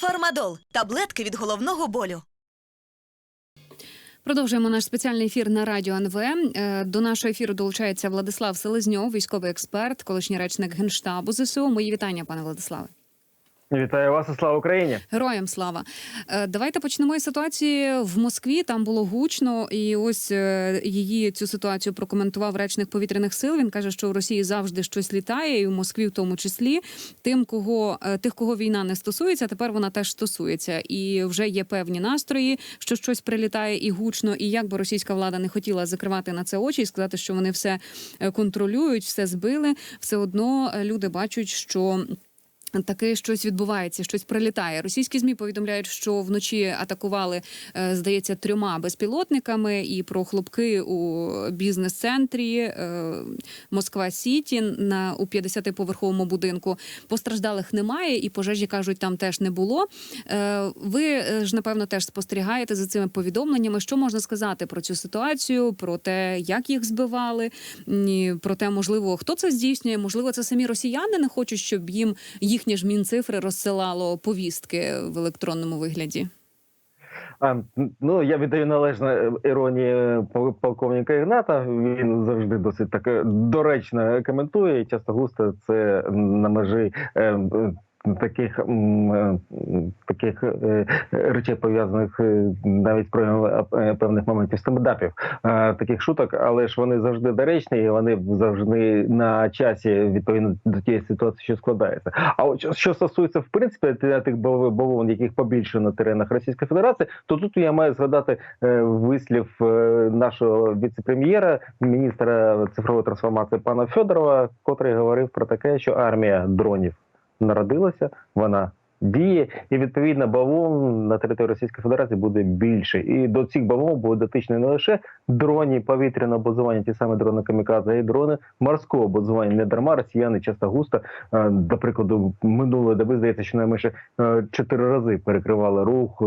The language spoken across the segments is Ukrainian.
Фармадол таблетки від головного болю. Продовжуємо наш спеціальний ефір на радіо НВ. Е, До нашого ефіру долучається Владислав Селезньов, військовий експерт, колишній речник генштабу ЗСУ. Мої вітання, пане Владиславе. Вітаю вас і слава Україні. Героям слава. Е, Давайте почнемо із ситуації в Москві. Там було гучно, і ось е, її цю ситуацію прокоментував речник повітряних сил. Він каже, що в Росії завжди щось літає, і в Москві в тому числі. Тим, кого е, тих, кого війна не стосується, тепер вона теж стосується. І вже є певні настрої, що щось прилітає і гучно. І як би російська влада не хотіла закривати на це очі і сказати, що вони все контролюють, все збили, все одно люди бачать, що. Таке щось відбувається, щось прилітає. Російські змі повідомляють, що вночі атакували, е, здається, трьома безпілотниками і про хлопки у бізнес-центрі е, Москва Сіті на у 50-поверховому будинку. Постраждалих немає, і пожежі кажуть, там теж не було. Е, Ви ж напевно теж спостерігаєте за цими повідомленнями. Що можна сказати про цю ситуацію, про те, як їх збивали, про те, можливо, хто це здійснює? Можливо, це самі росіяни не хочуть, щоб їм їхнє ж мінцифри розсилало повістки в електронному вигляді. А, ну я віддаю належне іронії пол- полковника Ігната. Він завжди досить так е, доречно коментує. і Часто густо це на межі. е, е, Таких е, таких е, речей пов'язаних е, навіть е, певних моментів стендапів, е, таких шуток, але ж вони завжди доречні, і вони завжди на часі відповідно до тієї ситуації, що складається. А от що- стосується в принципі тих бавовн, яких побільше на теренах Російської Федерації, то тут я маю згадати е, вислів е, нашого віце-прем'єра, міністра цифрової трансформації пана Федорова, котрий говорив про таке, що армія дронів народилася, вона. Діє і відповідно бавовн на території Російської Федерації буде більше, і до цих бавовн буде дотичні не лише дроні повітряного базування, ті самі дрони камікадзе, й дрони морського базування. Не дарма росіяни часто густо, е, до прикладу, минулої доби здається, що найменше е, чотири рази перекривали рух е,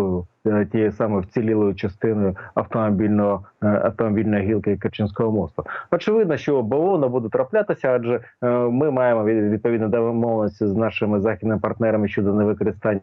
тією саме вцілілою частиною автомобільного е, автомобільної гілки Керченського мосту. Очевидно, що бавовна буде траплятися, адже е, ми маємо від- відповідно домовленості з нашими західними партнерами щодо невикористання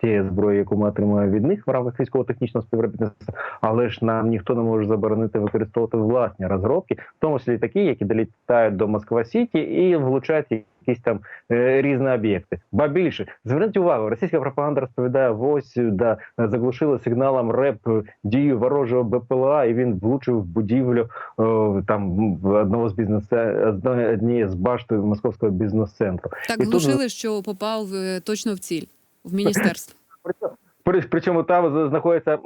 тієї зброї, яку ми отримуємо від них в рамках військово-технічного співробітництва. Але ж нам ніхто не може заборонити використовувати власні розробки, в тому числі такі, які долітають до Москва Сіті і влучають якісь там е, різні об'єкти. Ба більше зверніть увагу, російська пропаганда розповідає, ось да заглушила сигналом РЕП дію ворожого БПЛА, і він влучив в будівлю е, там одного з бізнес однієї з башти московського бізнес-центру. Так І тут- що попав е, точно в ціль в міністерство. При- Причому там знаходиться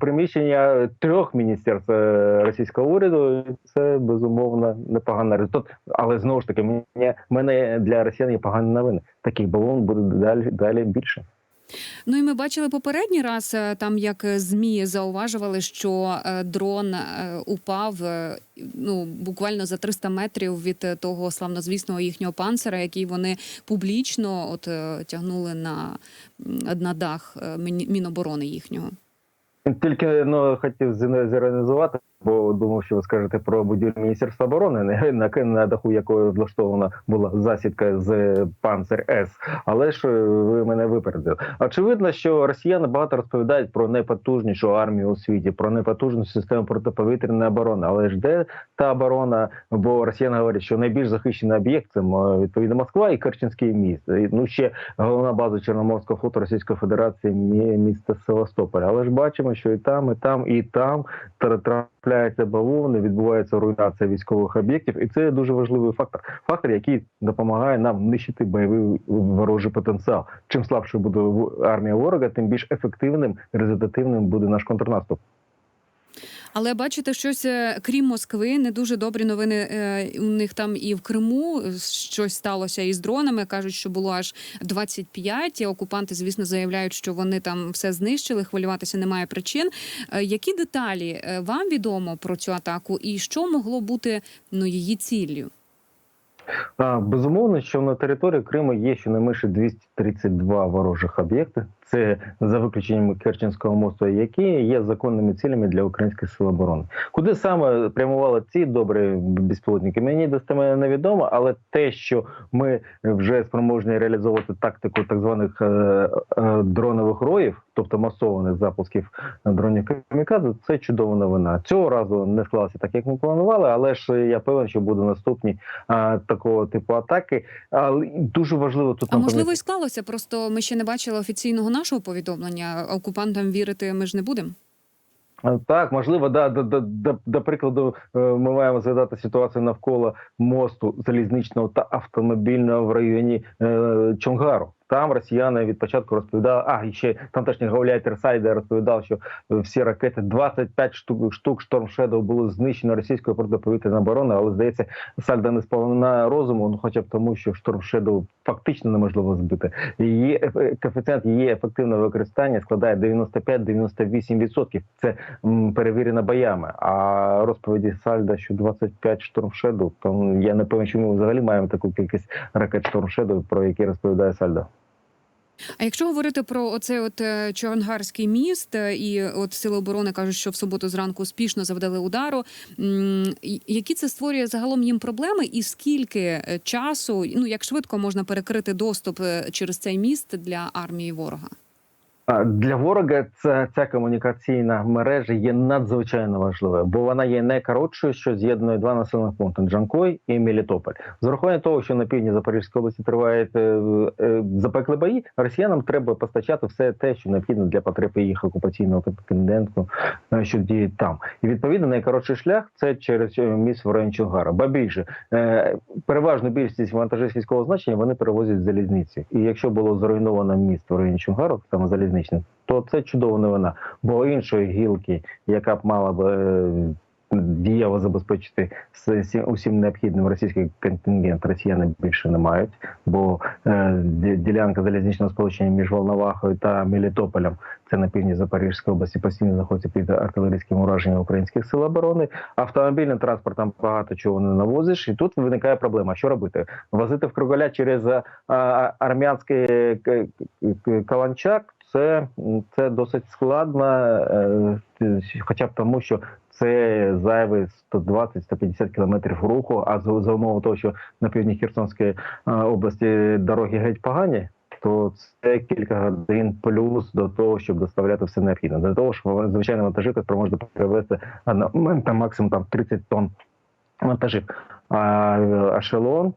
приміщення трьох міністерств е, російського уряду. Це безумовно непогана результат. Але знову ж таки, мені мене для росіян є погані новини. Таких балон буде далі далі більше. Ну і ми бачили попередній раз, е, там як е, змі зауважували, що е, дрон упав ну буквально за 300 метрів від того славнозвісного їхнього панцера, який вони публічно от тягнули на, на дах міноборони їхнього. Тільки ну хотів зіронізувати, бо думав, що ви скажете про будівлю Міністерства оборони, не- на, на даху якої влаштована була засідка з панцер С. Але ж е, ви мене випередили. Очевидно, що росіяни багато розповідають про найпотужнішу армію у світі, про найпотужну систему протиповітряної оборони. Але ж де та оборона? Бо росіяни говорять, що найбільш захищений об'єкт це відповідно Москва і Керченський міст. Ну ще головна база Чорноморського флоту Російської Федерації мі- місто Севастополь. Але ж бачимо, що і там, і там, і там тр- трапляються бавовни, відбувається руйнація військових об'єктів, і це дуже важливий фактор. Фактор, який допомагає нам нищити бойовий ворожий потенціал. Чим слабшою буде армія ворога, тим більш ефективним результативним буде наш контрнаступ. Але бачите, щось е, крім Москви, не дуже добрі новини е, у них там і в Криму. Щось сталося із дронами. кажуть, що було аж 25. І Окупанти, звісно, заявляють, що вони там все знищили. Хвилюватися немає причин. Е, Які деталі вам відомо про цю атаку, і що могло бути ну її ціллю? Безумовно, що на території Криму є щонайменше 200 32 ворожих об'єкти. Це за виключенням Керченського мосту, які є законними цілями для українських сил оборони. Куди саме прямували ці добрі безпілотники? Мені достеменно невідомо, але те, що ми вже спроможні реалізовувати тактику так званих е, е, дронових роїв, тобто масованих запусків дронів камікадзе, це чудова новина. Цього разу не склалося так, як ми планували, але ж я певен, що будуть наступні а, такого типу атаки. Але дуже важливо тут А можливо, і склалося. Просто ми ще не бачили офіційного нашого повідомлення. Окупантам вірити ми ж не будемо. Е, Так, можливо, да, до, до, до, до прикладу, е, ми маємо згадати ситуацію навколо мосту залізничного та автомобільного в районі е, Чонгару. Там росіяни від початку розповідали, а і ще тамтешній гауляйтер Сайда розповідав, що е, всі ракети 25 штук штук Storm Shadow були знищені російською протиповітряною обороною, але здається, Сальда не сповнена розуму, ну хоча б тому, що Storm Shadow фактично неможливо збити. Її коефіцієнт її ефективного використання складає 95-98%. Це м, перевірено боями. А розповіді Сальда, що 25 Storm Shadow, то я не певен, що ми взагалі маємо таку кількість ракет Storm Shadow, про які розповідає Сальда. А якщо говорити про оцей от Чорнгарський міст, е, і от сили оборони кажуть, що в суботу зранку успішно завдали удару. Які це створює загалом їм проблеми, і скільки е, часу, ну як швидко можна перекрити доступ е, через цей міст для армії ворога? Для ворога ця, ця комунікаційна мережа є надзвичайно важливою, бо вона є найкоротшою, що з'єднує два населених пункти Джанкой і Мелітополь. З урахуванням того, що на півдні Запорізької області тривають е, е, запекли бої, росіянам треба постачати все те, що необхідно для потреб їх окупаційного контингенту, е, що діє там. І відповідно найкоротший шлях це через е, міст в районі Чонгара. Ба більше е, переважну більшість вантажів сільського значення вони перевозять залізниці. І якщо було зруйновано міст в районі Чонгару, саме залізничне, то це чудова новина. Бо іншої гілки, яка б мала б е, дієво забезпечити усім необхідним російський контингент, росіяни більше не мають. Бо е, ділянка залізничного сполучення між Волновахою та Мелітополем, це на півдні Запорізької області, постійно знаходиться під артилерійським ураженням українських сил оборони. Автомобільним транспортом багато чого не навозиш, і тут виникає проблема: що робити? Возити в Кругаля через а, армянський каланчак. Це, це досить складно, е, хоча б тому, що це зайві 120-150 кілометрів руху. А за, умови того, що на півдні Херсонської е, області дороги геть погані, то це кілька годин плюс до того, щоб доставляти все необхідне. Для того, щоб звичайно вантажівка спроможна перевезти а, на максимум там 30 тонн вантажів. А ешелон е,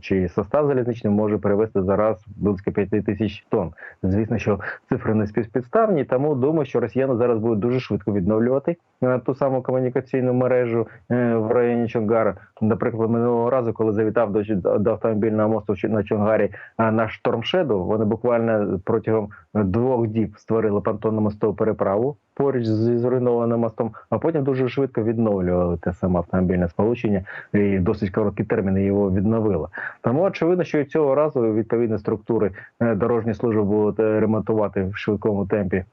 чи состав залізничний може перевезти зараз близько 5 тисяч тонн. Звісно, що цифри не співпідставні, тому думаю, що росіяни зараз будуть дуже швидко відновлювати е, ту саму комунікаційну мережу е, в районі Чонгара. Наприклад, минулого разу, коли завітав до, до автомобільного мосту на Чонгарі е, наш Storm вони буквально протягом двох діб створили понтонну мостову переправу поруч зі зруйнованим мостом, а потім дуже швидко відновлювали те саме автомобільне сполучення і досить короткі терміни його відновили. Тому очевидно, що і цього разу відповідні структури е, дорожні служби будуть е, ремонтувати в швидкому темпі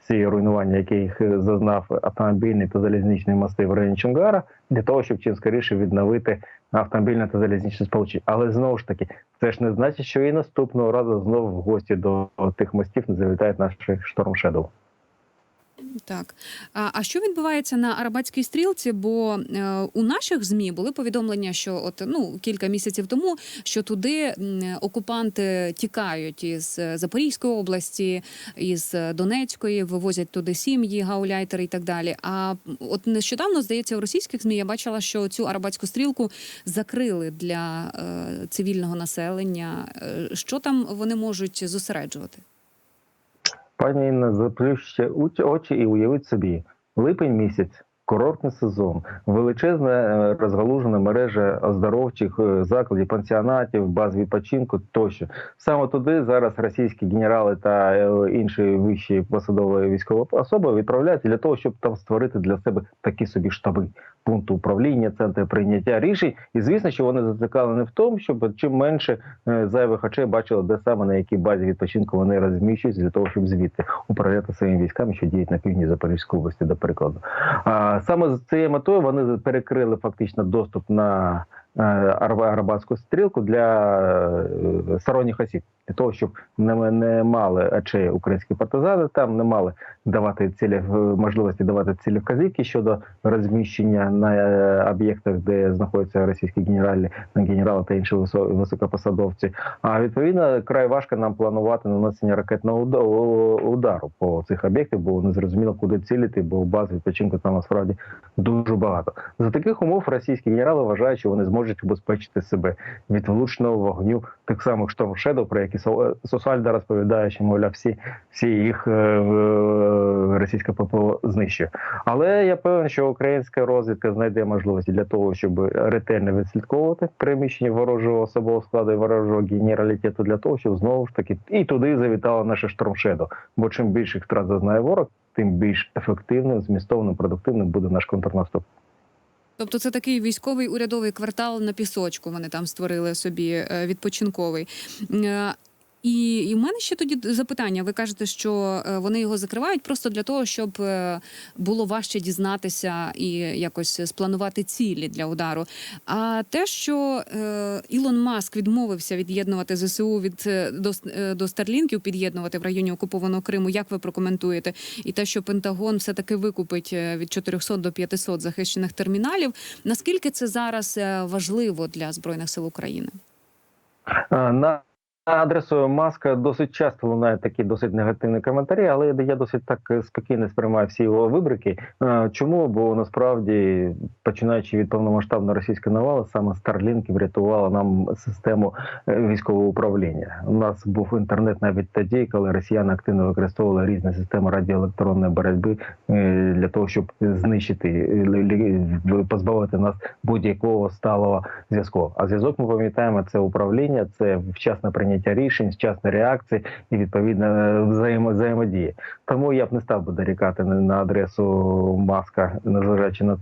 ці руйнування, яких е, зазнав автомобільний та залізничний мости в районі Чонгара, для того, щоб чим скоріше відновити автомобільне та залізничне сполучення. Але знову ж таки, це ж не значить, що і наступного разу знову в гості до тих мостів не завітають наші Shadow. Так а, а що відбувається на Арабатській стрілці? Бо е, у наших змі були повідомлення, що от ну кілька місяців тому, що туди окупанти тікають із е, Запорізької області, із е, Донецької, вивозять туди сім'ї, гауляйтери і так далі. А от нещодавно здається, у російських змі я бачила, що цю Арабатську стрілку закрили для е, цивільного населення. Е, Що там вони можуть зосереджувати? Пані Інна, заплющте очі і уявіть собі, липень місяць, курортний сезон, величезна е, розгалужена мережа оздоровчих е, закладів, пансіонатів, баз відпочинку тощо. Саме туди зараз російські генерали та е, інші вищі посадові військові особи відправляються для того, щоб там створити для себе такі собі штаби, пункти управління, центри прийняття рішень. І звісно, що вони зацікавлені в тому, щоб чим менше зайвих очей бачили, де саме на якій базі відпочинку вони розміщуються для того, щоб звідти управляти своїми військами, що діють на півдні Запорізької області, до прикладу. Саме з цією метою вони перекрили фактично доступ на е, Арабатську стрілку для е, сторонніх осіб. Для того, щоб не, не мали очей українські партизани, там не мали давати цілі е, можливості давати цілі вказівки щодо розміщення на е, об'єктах, де знаходяться російські генералі, генерали та інші висо- високопосадовці. А відповідно край важко нам планувати нанесення ракетного уда- удару по цих об'єктах, бо не зрозуміло, куди цілити, бо баз відпочинку там насправді дуже багато. За таких умов російські генерали вважають, що вони зможуть убезпечити себе від влучного вогню тих самих Storm Shadow, про які Со- Сосальда розповідає, що мовляв всі, всі їх е, російська ППО знищує. Але я певен, що українська розвідка знайде можливості для того, щоб ретельно відслідковувати переміщення ворожого особового складу і ворожого генералітету для того, щоб знову ж таки і туди завітало наше штормшедо. Бо чим більше втрат зазнає ворог, тим більш ефективним, змістовним, продуктивним буде наш контрнаступ. Тобто це такий військовий урядовий квартал на пісочку. Вони там створили собі е, відпочинковий. І, і в мене ще тоді запитання. Ви кажете, що е, вони його закривають просто для того, щоб е, було важче дізнатися і якось спланувати цілі для удару. А те, що е, Ілон Маск відмовився від'єднувати ЗСУ від е, до, до Старлінків, під'єднувати в районі окупованого Криму, як ви прокоментуєте? І те, що Пентагон все таки викупить від 400 до 500 захищених терміналів. Наскільки це зараз важливо для збройних сил України? А, На адресу Маска досить часто лунають такі досить негативні коментарі, але я досить так е, спокійно сприймаю всі його вибрики. Е, Чому? Бо насправді, починаючи від повномасштабної російської навали, саме Starlink врятувала нам систему е, військового управління. У нас був інтернет навіть тоді, коли росіяни активно використовували різні системи радіоелектронної боротьби для того, щоб знищити позбавити нас будь-якого сталого зв'язку. А зв'язок ми пам'ятаємо, це управління, це вчасне прийняття рішень, вчасна реакція і відповідно взаємо, взаємодія. Тому я б не став би дорікати на, адресу маска, незважаючи на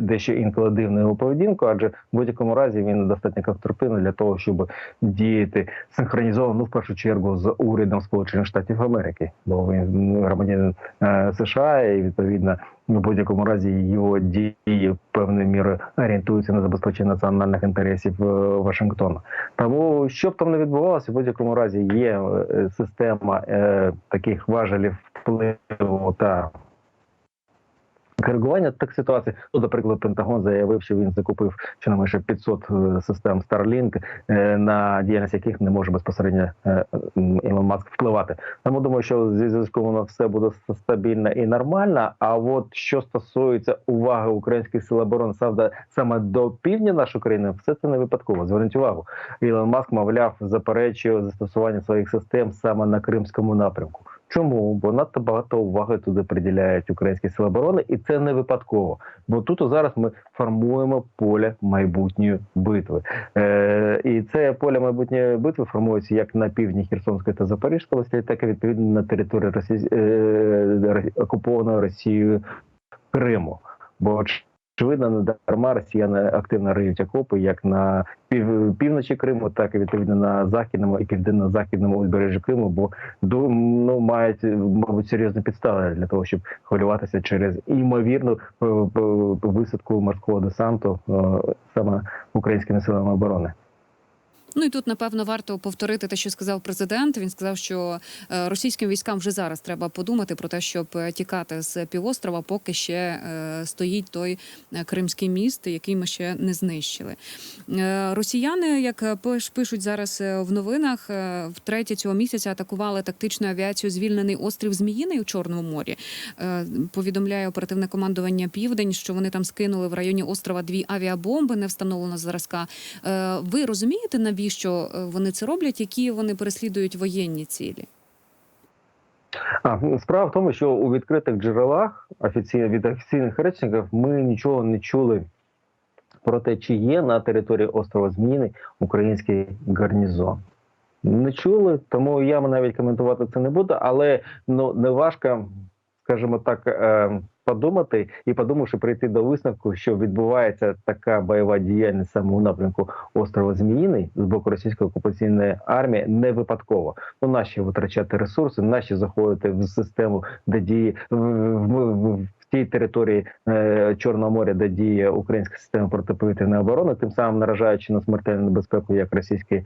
дещо інколи дивну поведінку, адже в будь-якому разі він достатньо конструктивний для того, щоб діяти синхронізовано в першу чергу з урядом Сполучених Штатів Америки, бо він громадянин е, США і відповідно в будь-якому разі його дії певною мірою орієнтуються на забезпечення національних інтересів е, Вашингтона. Тому що б там не відбувалося, в будь-якому разі є е, система е, таких важелів впливу та. Коригування так ситуацій. Ну, наприклад, Пентагон заявив, що він закупив щонайменше 500 е, систем Starlink, е, на діяльність яких не може безпосередньо е, Ілон Маск впливати. Тому думаю, що зі зв'язку воно все буде стабільно і нормально. А от що стосується уваги українських сил оборони саме до півдня нашої країни, все це не випадково. Зверніть увагу. Ілон Маск, мовляв, заперечує застосування своїх систем саме на Кримському напрямку. Чому? Бо надто багато уваги туди приділяють українські сили оборони, і це не випадково. Бо тут зараз ми формуємо поле майбутньої битви. Е, і це поле майбутньої битви формується як на півдні Херсонської та Запорізької області, так і відповідно на території Росії, е, окупованої Росією Криму. Бо очевидно, не дарма росіяни активно риють окопи як на пів, півночі Криму, так і відповідно на західному і південно-західному узбережжі Криму, бо ну, мають мабуть серйозні підстави для того, щоб хвилюватися через імовірну е, е, висадку морського десанту е, саме українськими силами оборони. Ну і тут напевно варто повторити те, що сказав президент. Він сказав, що е, російським військам вже зараз треба подумати про те, щоб е, тікати з півострова, поки ще е, стоїть той кримський міст, який ми ще не знищили. Росіяни, як пишуть зараз в новинах, втретє цього місяця атакували тактичну авіацію звільнений острів Зміїний у Чорному морі. Повідомляє оперативне командування Південь, що вони там скинули в районі острова дві авіабомби невстановленого зразка. Е, Ви розумієте, навіщо е, вони це роблять? Які вони переслідують воєнні цілі? А справа в тому, що у відкритих джерелах офіційно від офіційних речників ми нічого не чули про те, чи є на території острова Зміни український гарнізон. Не чули, тому я навіть коментувати це не буду, але ну не скажімо так, е, подумати і подумавши прийти до висновку, що відбувається така бойова діяльність саме у напрямку острова Зміїний з боку російської окупаційної армії не випадково. Ну наші витрачати ресурси, наші заходити в систему, де діє в, в, в, тій території е, Чорного моря, де діє українська система протиповітряної оборони, тим самим наражаючи на смертельну небезпеку як російські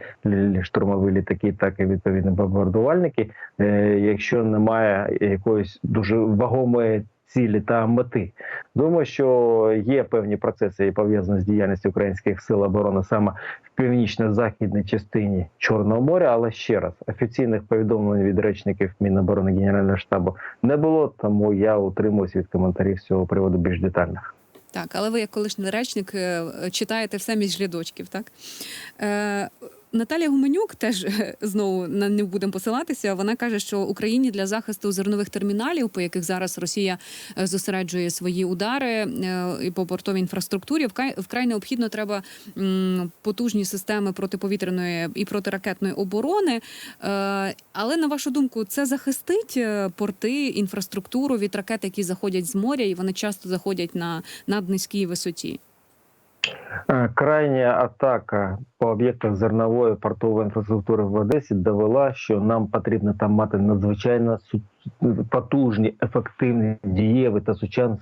штурмові літаки, так і відповідно бомбардувальники. Е, якщо немає якоїсь дуже вагомої цілі та мети, думаю, що є певні процеси і пов'язані з діяльністю українських сил оборони саме в північно-західній частині Чорного моря. Але ще раз офіційних повідомлень від речників Міноборони Генерального штабу не було, тому я утримуюсь від коментарів з цього приводу більш детальних. Так, але ви, як колишній речник, е, читаєте все між рядочків, так? Е, Наталія Гуменюк теж е, знову на не будемо посилатися. Вона каже, що Україні для захисту зернових терміналів, по яких зараз Росія е, зосереджує свої удари е, і по портовій інфраструктурі, вкрай, вкрай необхідно треба потужні системи протиповітряної і протиракетної оборони. Але на вашу думку, це захистить порти, інфраструктуру від ракет, які заходять з моря, і вони часто заходять на наднизькій висоті. Е, Крайня атака по об'єктах зернової портової інфраструктури в Одесі довела, що нам потрібно там мати надзвичайно потужні, ефективні, дієві та сучасні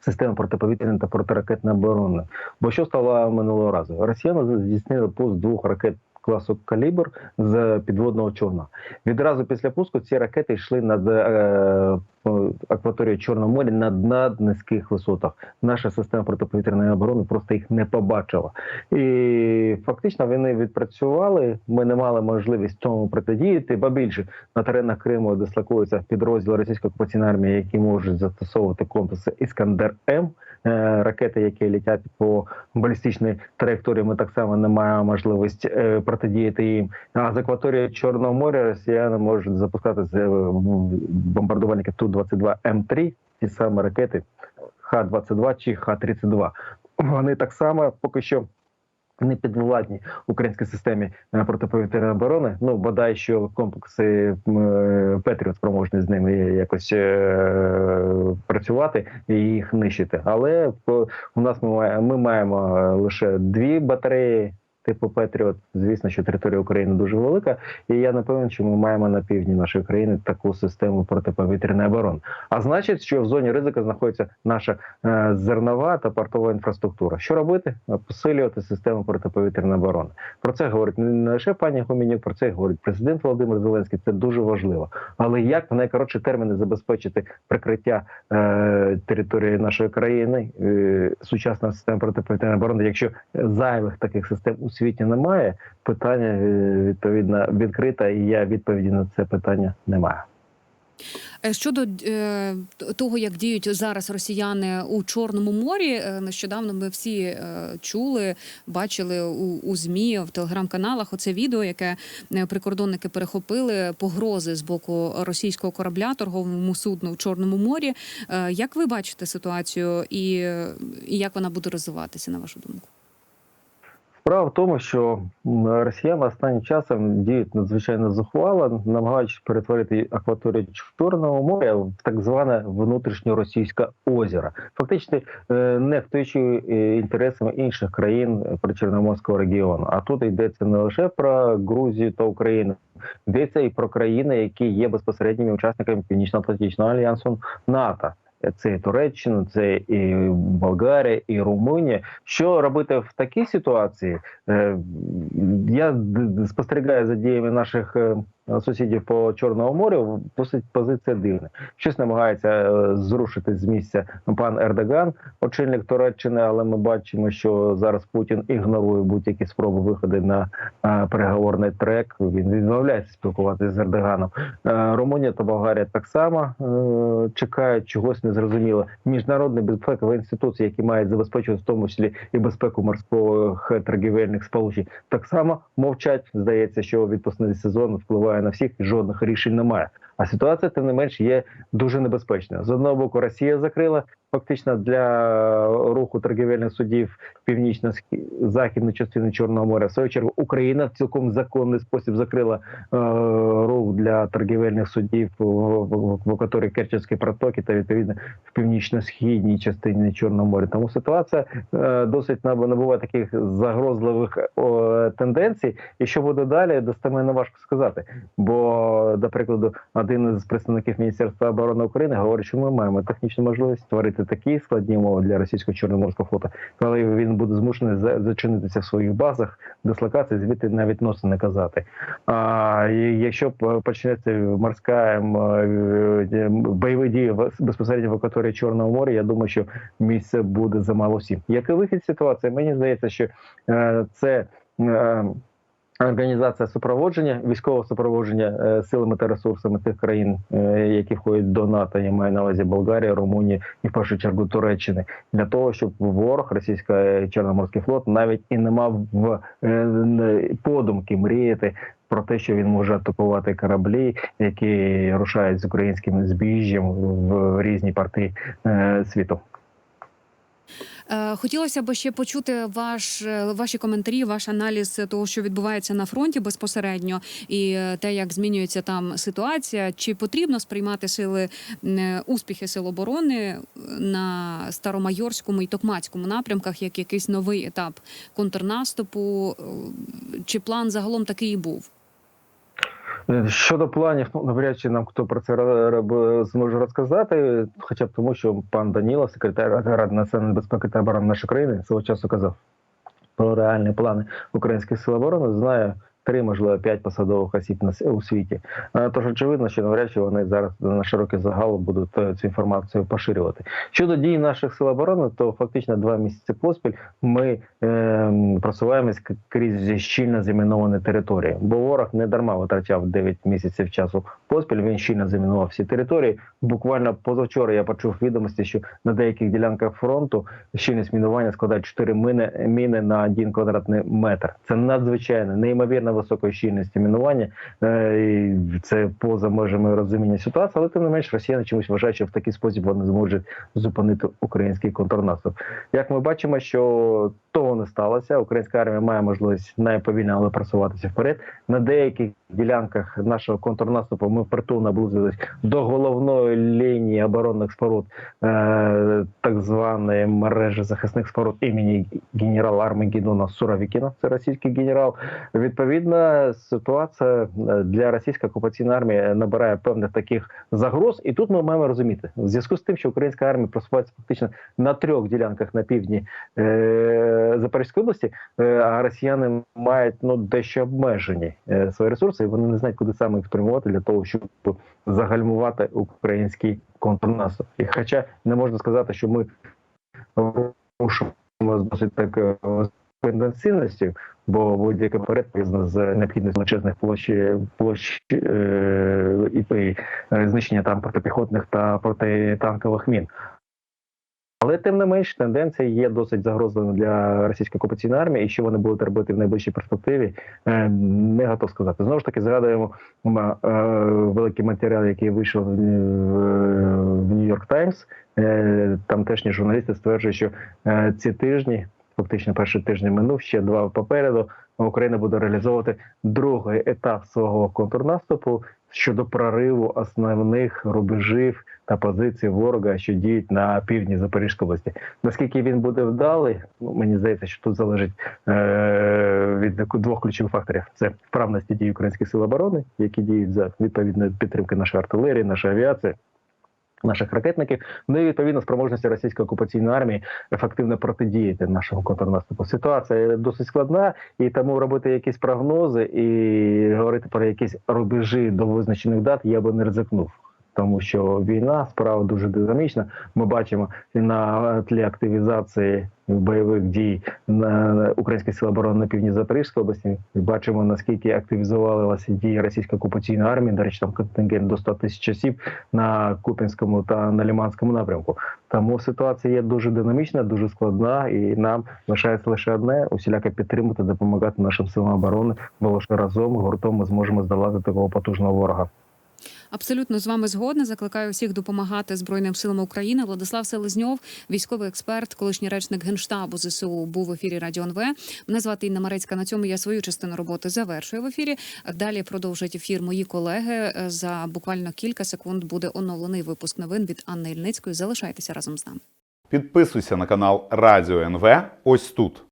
системи протиповітряної та протиракетної оборони. Бо що стало минулого разу? Росіяни здійснили пуск двох ракет класу калібр з підводного човна. Відразу після пуску ці ракети йшли над е, акваторією Чорного моря на наднизьких висотах. Наша система протиповітряної оборони просто їх не побачила. І фактично вони відпрацювали. Ми не мали можливість цьому протидіяти. Ба більше на теренах Криму дислокуються підрозділи російської окупаційної армії, які можуть застосовувати комплекси Іскандер М. Е, Ракети, які літять по балістичній траєкторії, ми так само не маємо можливість е, протидіяти їм. А з акваторії Чорного моря росіяни можуть запускати з е, бомбардувальники Ту-22 М3, ті самі ракети Х-22 чи Х-32. Вони так само поки що не підвладні українській системі е, протиповітряної оборони. Ну бодай що комплекси м, Петріот спроможні з ними якось е, працювати і їх нищити. Але у нас ми маємо, ми маємо е, лише дві батареї. Типу Петріот, звісно, що територія України дуже велика, і я не певен, що ми маємо на півдні нашої країни таку систему протиповітряної оборони. А значить, що в зоні ризику знаходиться наша е, зернова та портова інфраструктура. Що робити? Посилювати систему протиповітряної оборони. Про це говорить не лише пані Гомінюк, про це говорить президент Володимир Зеленський. Це дуже важливо. Але як в найкоротші терміни забезпечити прикриття е, території нашої країни, е, сучасна система протиповітряної оборони, якщо зайвих таких систем у світі немає, питання е, відповідно відкрите, і я відповіді на це питання не маю. Е, Щодо е, того, як діють зараз росіяни у Чорному морі, е, нещодавно ми всі е, чули, бачили у, у змі в телеграм-каналах оце відео, яке прикордонники перехопили погрози з боку російського корабля торговому судну в Чорному морі. Е, Як ви бачите ситуацію, і, і як вона буде розвиватися, на вашу думку? Справа в тому, що росіяни останнім часом діють надзвичайно зухвало, намагаючись перетворити акваторію Чорного моря в так зване внутрішньоросійське озеро, фактично е, нехтуючи е, інтересами інших країн причорноморського регіону. А тут йдеться не лише про Грузію та Україну, йдеться і про країни, які є безпосередніми учасниками Північно-Атлантичного альянсу НАТО. Це і Туреччина, це і Болгарія, і Румунія. Що робити в такій ситуації? Е, Я спостерігаю за діями наших е, сусідів по Чорному морю. Досить позиція дивна. Щось намагається е, зрушити з місця пан Ердоган, очільник Туреччини, але ми бачимо, що зараз Путін ігнорує будь-які спроби виходу на переговорний трек. Він відмовляється спілкуватися з Ердоганом. Румунія та Болгарія так само чекають чогось незрозуміло. Міжнародні безпекові інституції, які мають забезпечувати в тому числі і безпеку морських торгівельних сполучень, так само мовчать. Здається, що відпускний сезон впливає на всіх, жодних рішень немає. А ситуація, тим не менш, є дуже небезпечною. З одного боку, Росія закрила фактично для руху торгівельних судів північно-західну частину Чорного моря. В свою чергу Україна в цілком законний спосіб закрила е, рух для торгівельних судів в, в, в акваторії Керченської протоки та відповідно в північно-східній частині Чорного моря. Тому ситуація е, досить наб- набуває таких загрозливих о, тенденцій. І що буде далі, достеменно важко сказати. Бо, до прикладу, один із представників Міністерства оборони України говорить, що ми маємо технічну можливість створити такі складні умови для російського чорноморського флоту, коли він буде змушений за- зачинитися в своїх базах дислокації, звідти навіть носа не казати. А якщо почнеться морська ем, е, бойові дії безпосередньо в акваторії Чорного моря, я думаю, що місце буде замало всім. Який вихід ситуації? Мені здається, що е, це. Е, Організація супроводження, військового супроводження е, силами та ресурсами тих країн, е, які входять до НАТО, я маю на увазі Болгарія, Румунія і в першу чергу Туреччини, для того, щоб ворог, російський чорноморський флот, навіть і не мав в е, подумки мріяти про те, що він може атакувати кораблі, які рушають з українським збіжжям в різні порти е, світу. Е, Хотілося б ще почути ваш е, ваші коментарі, ваш аналіз того, що відбувається на фронті безпосередньо, і е, те, як змінюється там ситуація. Чи потрібно сприймати сили успіхи сил оборони на Старомайорському і Токмацькому напрямках як якийсь новий етап контрнаступу? Чи план загалом такий і був? Щодо планів, ну навряд чи нам хто про це зможе розказати, хоча б тому, що пан Данілов, секретар Ради національної безпеки та оборони нашої країни, свого часу казав про реальні плани українських сил оборони. Знає три, можливо, п'ять посадових осіб на у світі. Е, Тож очевидно, що навряд чи вони зараз на широкий загал будуть е, цю інформацію поширювати. Щодо дій наших сил оборони, то фактично два місяці поспіль ми е, просуваємось крізь щільно заміновані території, бо ворог не дарма витрачав 9 місяців часу поспіль. Він щільно замінував всі території. Буквально позавчора я почув відомості, що на деяких ділянках фронту щільність мінування складає 4 міни, міни на 1 квадратний метр. Це надзвичайно неймовірно високої щільності мінування. Е, Це поза межами розуміння ситуації, але тим не менш росіяни чомусь вважають, що в такий спосіб вони зможуть зупинити український контрнаступ. Як ми бачимо, що того не сталося. Українська армія має можливість найповільно, але просуватися вперед. На деяких ділянках нашого контрнаступу ми впритул наблизились до головної лінії оборонних споруд, е, так званої мережі захисних споруд імені генерала Армагеддона Суровікіна. Це російський генерал. Відповідно, ситуація е, для російської окупаційної армії набирає певних таких загроз, і тут ми маємо розуміти в зв'язку з тим, що українська армія просувається фактично на трьох ділянках на півдні е, Запорізької області, е, а росіяни мають ну дещо обмежені е, свої ресурси, і вони не знають, куди саме їх спрямувати для того, щоб загальмувати український контрнаступ. І хоча не можна сказати, що ми рушимо з досить такою інтенсивністю, бо будь-яке перед з необхідністю величезних площ площ е, і, е, знищення там протипіхотних та протитанкових мін. Але тим не менш тенденція є досить загрозливою для російської окупаційної армії, і що вони будуть робити в найближчій перспективі, е, не готов сказати. Знову ж таки, згадуємо е, великий матеріал, який вийшов в Нью-Йорк Таймс. Там теж журналісти стверджують, що ці тижні, фактично перший тиждень минув, ще два попереду. Україна буде реалізовувати другий етап свого контрнаступу щодо прориву основних рубежів та позицій ворога, що діють на півдні Запорізької області. Наскільки він буде вдалий, ну мені здається, що тут залежить е- від двох ключових факторів: це вправності дій українських сил оборони, які діють за відповідної підтримки нашої артилерії, нашої авіації. Наших ракетників, ну і відповідно спроможності російської окупаційної армії ефективно протидіяти нашому контрнаступу. Ситуація досить складна, і тому робити якісь прогнози і говорити про якісь рубежі до визначених дат я би не ризикнув. Тому що війна справа дуже динамічна. Ми бачимо на тлі активізації бойових дій на українських сил оборони на півдні Запорізької області. Бачимо наскільки активізувалися дії російської окупаційної армії. До речі, там контингент до 100 тисяч осіб на Купінському та на Ліманському напрямку. Тому ситуація є дуже динамічна, дуже складна, і нам лишається лише одне усіляко підтримати, допомагати нашим силам оборони, бо лише разом гуртом ми зможемо здолати такого потужного ворога. Абсолютно з вами згодна. Закликаю всіх допомагати Збройним силам України. Владислав Селезньов, військовий експерт, колишній речник генштабу ЗСУ, був в ефірі Радіо НВ. Мене звати Інна Марецька. На цьому я свою частину роботи завершую в ефірі. Далі продовжать ефір мої колеги. За буквально кілька секунд буде оновлений випуск новин від Анни Ільницької. Залишайтеся разом з нами. Підписуйся на канал Радіо НВ ось тут.